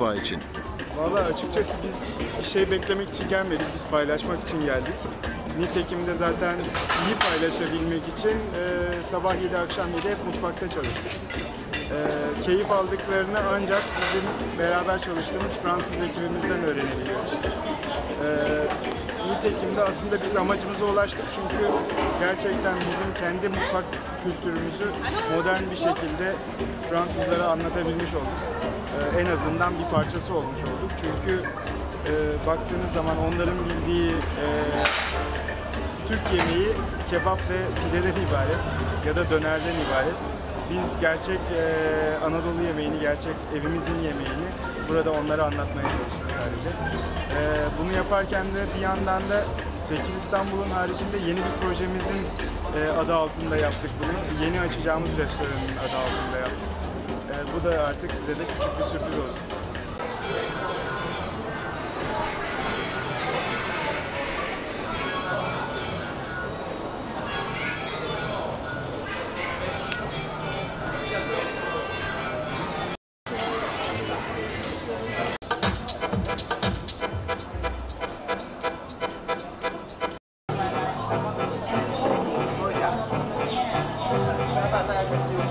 mutfağı için? Valla açıkçası biz bir şey beklemek için gelmedik, biz paylaşmak için geldik. Nitekim de zaten iyi paylaşabilmek için e, sabah 7 akşam 7 hep mutfakta çalıştık. E, keyif aldıklarını ancak bizim beraber çalıştığımız Fransız ekibimizden öğrenebiliyoruz. E, nitekim de aslında biz amacımıza ulaştık çünkü gerçekten bizim kendi mutfak kültürümüzü modern bir şekilde Fransızlara anlatabilmiş olduk. Ee, en azından bir parçası olmuş olduk. Çünkü e, baktığınız zaman onların bildiği e, Türk yemeği kebap ve pideden ibaret ya da dönerden ibaret. Biz gerçek e, Anadolu yemeğini, gerçek evimizin yemeğini burada onlara anlatmaya çalıştık sadece. E, bunu yaparken de bir yandan da 8 İstanbul'un haricinde yeni bir projemizin e, adı altında yaptık bunu. Yeni açacağımız restoranın adı altında yaptık. E, bu da artık size de küçük bir sürpriz olsun. Pada.